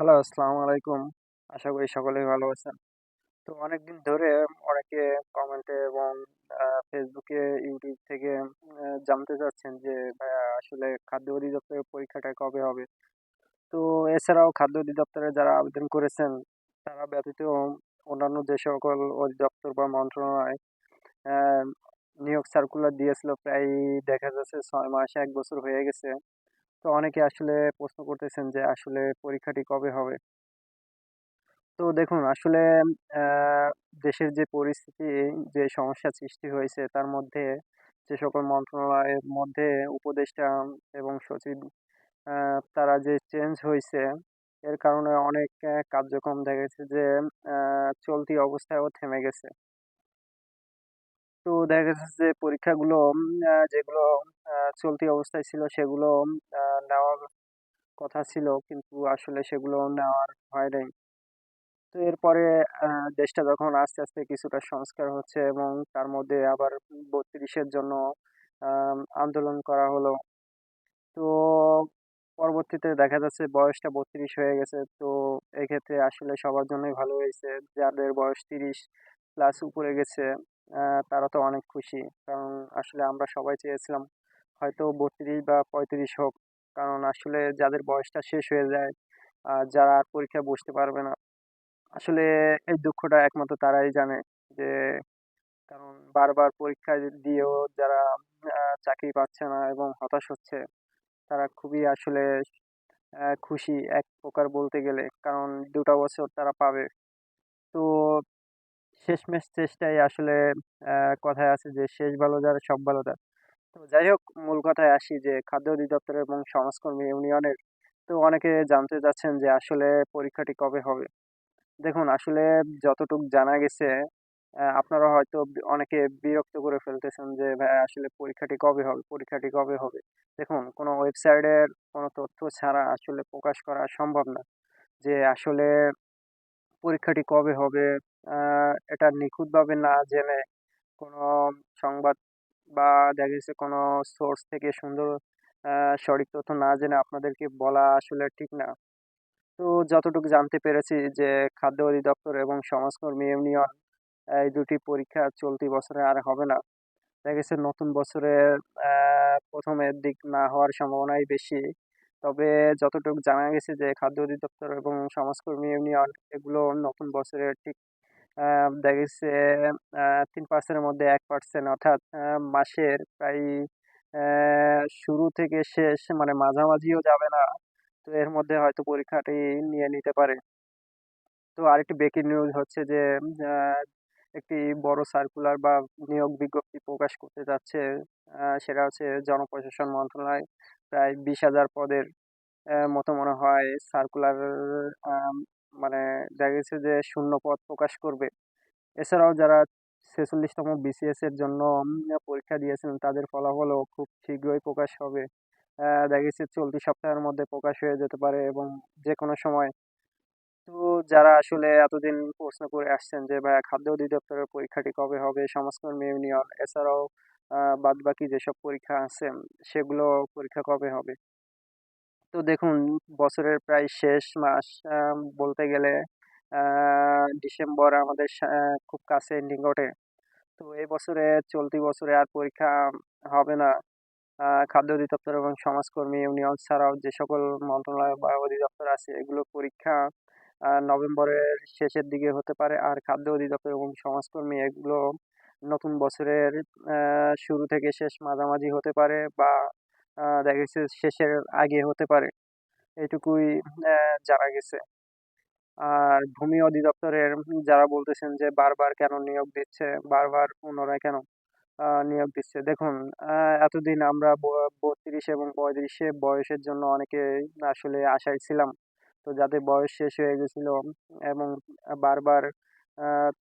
Hello, আসসালামু আলাইকুম। আশা করি সকলেই ভালো আছেন। তো অনেকদিন ধরে অনেকে কমেন্টে এবং ফেসবুকে, ইউটিউব থেকে জানতে চাচ্ছেন যে আসলে খাদ্য অধিদপ্তরের পরীক্ষাটা কবে হবে? তো এছাড়াও খাদ্য অধিদপ্তরে যারা আবেদন করেছেন, তারা ব্যতীত অন্যান্য যে সকল অধিদপ্তর বা মন্ত্রণালয় নিয়োগ সার্কুলার দিয়েছিল প্রায় দেখা যাচ্ছে ছয় মাস এক বছর হয়ে গেছে। তো অনেকে আসলে প্রশ্ন করতেছেন যে আসলে পরীক্ষাটি কবে হবে? তো দেখুন আসলে আ দেশের যে পরিস্থিতি, যে সমস্যার সৃষ্টি হয়েছে তার মধ্যে যে সকল মন্ত্রণালয়ের মধ্যে উপদেষ্টা এবং সচিব তারা যে চেঞ্জ হয়েছে এর কারণে অনেক কার্যক্রম দেখা গেছে যে চলতি অবস্থায়ও থেমে গেছে। তো দেখা গেছে যে পরীক্ষাগুলো যেগুলো চলতি অবস্থায় ছিল সেগুলো নেওয়ার কথা ছিল কিন্তু আসলে সেগুলো নেওয়ার হয় নাই। তো এরপরে দেশটা যখন আস্তে, আস্তে কিছুটা সংস্কার হচ্ছে এবং তার মধ্যে আবার বত্রিশের জন্য আন্দোলন করা হলো। তো পরবর্তীতে দেখা যাচ্ছে বয়সটা ৩২ হয়ে গেছে। তো এক্ষেত্রে আসলে সবার জন্যই ভালো হয়েছে। যাদের বয়স ৩০ প্লাস উপরে গেছে তারা তো অনেক খুশি। কারণ আসলে আমরা সবাই চেয়েছিলাম হয়তো ৩২ বা ৩৫ হোক। কারণ আসলে যাদের বয়সটা শেষ হয়ে যায়, যারা আর পরীক্ষায় বসতে পারবে না আসলে এই দুঃখটা একমাত্র তারাই জানে যে কারণ বারবার পরীক্ষা দিয়েও যারা চাকরি পাচ্ছে না এবং হতাশ হচ্ছে, তারা খুবই আসলে খুশি এক প্রকার বলতে গেলে। কারণ ২ টা বছর তারা পাবে। তো শেষমেশ চেষ্টায় আসলে কথায় আছে যে, "শেষ ভালো যার সব ভালো তার।" তো যাই হোক মূল কথায় আসি যে খাদ্য অধিদপ্তর এবং সমাজকর্মী ইউনিয়নের তো অনেকে জানতে চাচ্ছেন যে আসলে পরীক্ষাটি কবে হবে? দেখুন আসলে যতটুক জানা গেছে আপনারা হয়তো অনেকে বিরক্ত করে ফেলতেছেন যে, "ভাইয়া আসলে পরীক্ষাটি কবে হবে? পরীক্ষাটি কবে হবে?" দেখুন কোনো ওয়েবসাইটের কোনো তথ্য ছাড়া আসলে প্রকাশ করা সম্ভব না। যে আসলে পরীক্ষাটি কবে হবে? এটা নিখুঁতভাবে না জেনে কোনো সংবাদ বা দেখা গেছে কোনো সোর্স থেকে সুন্দর সঠিক তথ্য না জেনে আপনাদেরকে বলা আসলে ঠিক না। তো যতটুকু জানতে পেরেছি যে খাদ্য অধিদপ্তর এবং সমাজকর্মী ইউনিয়ন এই দুটি পরীক্ষা চলতি বছরে আর হবে না। দেখা গেছে নতুন বছরের প্রথমের দিক না হওয়ার সম্ভাবনাই বেশি। তবে যতটুকু জানা গেছে যে খাদ্য অধিদপ্তর এবং সমাজকর্মী ইউনিয়ন এগুলো নতুন বছরের ঠিক দেখা গেছে ৩% এর মধ্যে ১% অর্থাৎ আ মাসের প্রায় শুরু থেকে শেষ মানে মাঝামাঝিও যাবে না। তো এর মধ্যে হয়তো পরীক্ষাটি নিয়ে নিতে পারে। তো আরেকটি ব্রেকিং নিউজ হচ্ছে যে একটি বড় সার্কুলার বা নিয়োগ বিজ্ঞপ্তি প্রকাশ করতে যাচ্ছে। সেটা হচ্ছে জনপ্রশাসন মন্ত্রণালয়। প্রায় ২০,০০০ পদের মতো মনে হয় সার্কুলার মানে দেখা গেছে যে শূন্য পদ প্রকাশ করবে। এছাড়াও যারা ৪৬ তম বিসিএস এর জন্য পরীক্ষা দিয়েছেন তাদের ফলাফলও খুব শীঘ্রই প্রকাশ হবে। দেখা গেছে চলতি সপ্তাহের মধ্যে প্রকাশ হয়ে যেতে পারে এবং যে কোনো সময় তো যারা আসলে এতদিন প্রশ্ন করে আসছেন যে, ভাইয়া, খাদ্য অধিদপ্তরের পরীক্ষাটি কবে হবে? সমাজকর্মী ইউনিয়ন, এছাড়াও আ বাদবাকি যেসব পরীক্ষা আছে, সেগুলো পরীক্ষা কবে হবে? তো দেখুন, বছরের প্রায় শেষ মাস বলতে গেলে ডিসেম্বর আমাদের খুব কাছে নিকটে। তো এই বছরে চলতি বছরে আর পরীক্ষা হবে না। খাদ্য অধিদপ্তর এবং সমাজকর্মী ইউনিয়ন ছাড়াও যে সকল মন্ত্রণালয় বা অধিদপ্তর আছে, এগুলো পরীক্ষা নভেম্বরের শেষের দিকে হতে পারে। আর খাদ্য অধিদপ্তর এবং সমাজকর্মী এগুলো নতুন বছরের শুরু থেকে শেষ মাঝামাঝি হতে পারে বা দেখা গেছে শেষের আগে হতে পারে। এটুকুই জানা গেছে। আর ভূমি অধিদপ্তরের যারা বলতেছেন যে বারবার কেন নিয়োগ দিচ্ছে, বারবার পুনরায় কেন নিয়োগ দিচ্ছে। দেখুন এতদিন আমরা ব ৩২ এবং পঁয়ত্রিশে বয়সের জন্য অনেকেই আসলে আশায় ছিলাম। তো যাদের বয়স শেষ হয়ে গেছিল এবং বারবার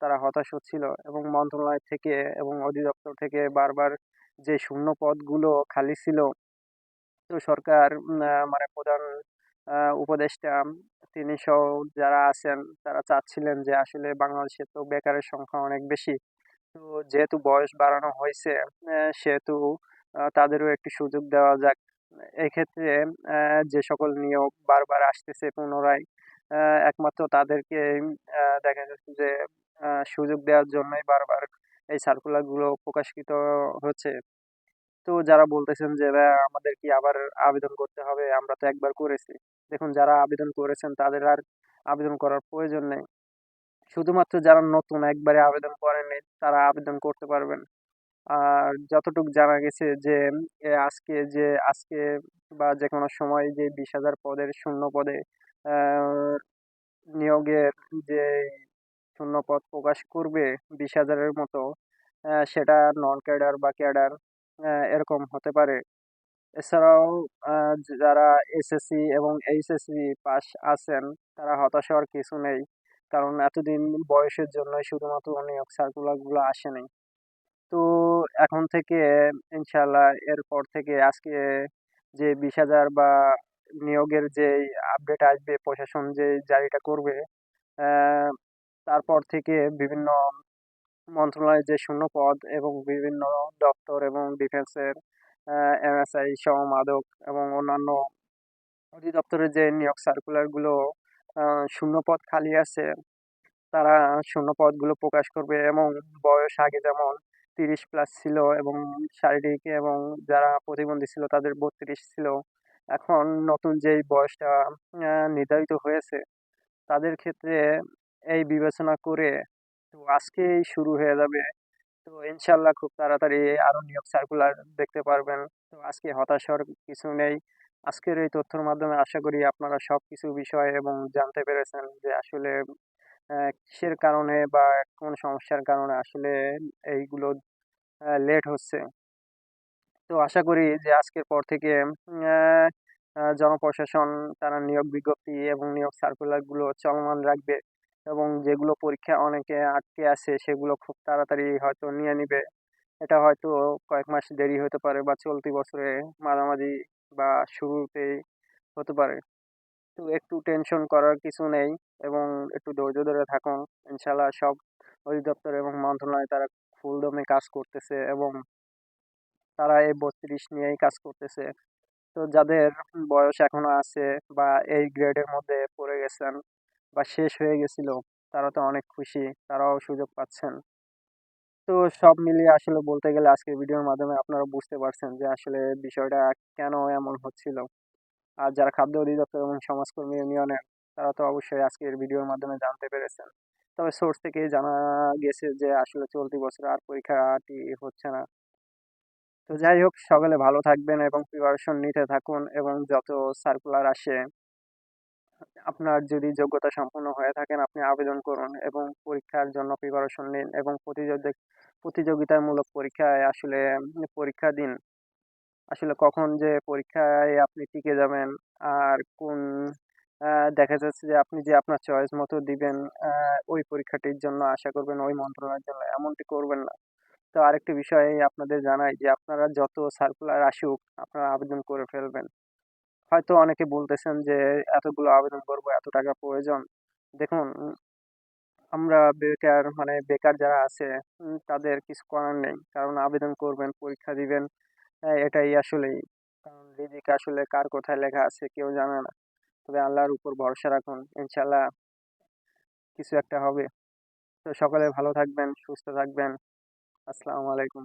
তারা হতাশ হচ্ছিল এবং মন্ত্রণালয় থেকে এবং অধিদপ্তর থেকে বারবার যে শূন্য পদগুলো খালি ছিল, তো সরকার মানে প্রধান উপদেষ্টা তিনি সহ যারা আছেন তারা চাচ্ছিলেন যে আসলে বাংলাদেশে তো বেকারের সংখ্যা অনেক বেশি। তো যেহেতু বয়স বাড়ানো হয়েছে সেহেতু তাদেরও একটি সুযোগ দেওয়া যাক। এক্ষেত্রে যে সকল নিয়োগ বারবার আসতেছে পুনরায় একমাত্র তাদেরকেই আহ, দেখা যাচ্ছে যে সুযোগ দেওয়ার জন্যই বারবার এই সার্কুলারগুলো প্রকাশিত হচ্ছে তো যারা বলতেছেন যে আমাদের কি আবার আবেদন করতে হবে, আমরা তো একবার করেছি। দেখুন, যারা আবেদন করেছেন, তাদের আর আবেদন করার প্রয়োজন নেই। শুধুমাত্র যারা নতুন একবারে আবেদন করেননি, তারা আবেদন করতে পারবেন। আর যতটুকু জানা গেছে যে আজকে যে, আজকে বা যে কোনো সময় যে বিশ হাজার পদের শূন্য পদে নিয়োগের যে শূন্য পদ প্রকাশ করবে বিশ হাজারের মতো সেটা নন ক্যাডার বা ক্যাডার এরকম হতে পারে। এছাড়াও যারা এসএসসি এবং এইচএসসি পাস আছেন, তারা হতাশ হওয়ার কিছু নেই। কারণ এতদিন বয়সের জন্যই শুধুমাত্র নিয়োগ সার্কুলারগুলো আসেনি। তো এখন থেকে ইনশাল্লাহ এরপর থেকে আজকে যে বিশ হাজার বা নিয়োগের যে আপডেট আসবে, প্রশাসন যে জারিটা করবে তারপর থেকে বিভিন্ন মন্ত্রণালয়ের যে শূন্য পদ এবং বিভিন্ন দপ্তর এবং ডিফেন্সের এমএসআই সহ মাদক এবং অন্যান্য অধিদপ্তরের যে নিয়োগ সার্কুলারগুলো শূন্য পদ খালি আছে, তারা শূন্য পদগুলো প্রকাশ করবে এবং বয়স আগে যেমন তিরিশ প্লাস ছিল এবং শারীরিক এবং যারা প্রতিবন্ধী ছিল তাদের বত্রিশ ছিল, এখন নতুন যেই বয়সটা নির্ধারিত হয়েছে, তাদের ক্ষেত্রে এই বিবেচনা করে তো আজকেই শুরু হয়ে যাবে। তো ইনশাল্লাহ খুব তাড়াতাড়ি আরও নিয়োগ সার্কুলার দেখতে পারবেন। তো আজকে হতাশ হওয়ার কিছু নেই। আজকের এই তথ্যের মাধ্যমে আশা করি আপনারা সব কিছু বিষয় এবং জানতে পেরেছেন যে আসলে কিসের কারণে বা কোন সমস্যার কারণে আসলে এইগুলো লেট হচ্ছে। তো আশা করি যে আজকের পর থেকে জনপ্রশাসন, তারা নিয়োগ বিজ্ঞপ্তি এবং নিয়োগ সার্কুলারগুলো চলমান রাখবে। এবং যেগুলো পরীক্ষা অনেকে আটকে আছে, সেগুলো খুব তাড়াতাড়ি হয়তো নিয়ে নিবে। এটা হয়তো কয়েক মাস দেরি হতে পারে বা চলতি বছরে মাঝামাঝি বা শুরুতেই হতে পারে। তো একটু টেনশন করার কিছু নেই এবং একটু ধৈর্য ধরে থাকুন। ইনশাল্লাহ সব অধিদপ্তর এবং মন্ত্রণালয় তারা ফুল দমে কাজ করতেছে এবং তারা এই বত্রিশ নিয়েই কাজ করতেছে। তো যাদের বয়স এখনও আছে বা এই গ্রেডের মধ্যে পড়ে গেছেন বা শেষ হয়ে গেছিল, তারা তো অনেক খুশি, তারাও সুযোগ পাচ্ছেন। তো সব মিলিয়ে আসলে বলতে গেলে আজকের ভিডিওর মাধ্যমে আপনারা বুঝতে পারছেন যে আসলে বিষয়টা কেন এমন হচ্ছিল। আর যারা খাদ্য অধিদপ্তর এবং সমাজকর্মী ইউনিয়নের, তারা তো অবশ্যই আজকের ভিডিওর মাধ্যমে জানতে পেরেছেন। তবে সোর্স থেকে জানা গেছে যে আসলে চলতি বছর আর পরীক্ষাটি হচ্ছে না। তো যাই হোক, সকলে ভালো থাকবেন এবং প্রিপারেশন নিতে থাকুন এবং যত সার্কুলার আসে আপনার যদি যোগ্যতা সম্পন্ন হয়ে থাকেন, আপনি আবেদন করুন এবং পরীক্ষার জন্য প্রিপারেশন নিন এবং প্রতিযোগি প্রতিযোগিতামূলক পরীক্ষায় আসলে, পরীক্ষা দিন। আসলে কখন যে পরীক্ষায় আপনি টিকে যাবেন আর কোন দেখা যাচ্ছে যে আপনি যে আপনার চয়েস মতো দিবেন ওই পরীক্ষাটির জন্য আশা করবেন ওই মন্ত্রণালয়ের জন্য এমনটি করবেন না। তো আরেকটি বিষয় আপনাদের জানাই যে আপনারা যত সার্কুলার আসুক, আপনারা আবেদন করে ফেলবেন। হয়তো অনেকে বলতেছেন যে এতগুলো আবেদন করব এত টাকা প্রয়োজন। দেখুন আমরা বেকার মানে বেকার যারা আছে তাদের কিছু করার নেই। কারণ আবেদন করবেন পরীক্ষা দিবেন আহ, এটাই আসলেই। কারণ রিজিক আসলে কার কোথায় লেখা আছে কেউ জানে না। তবে আল্লাহর উপর ভরসা রাখুন ইনশাল্লাহ কিছু একটা হবে। তো সকলে ভালো থাকবেন সুস্থ থাকবেন। আসসালামু আলাইকুম।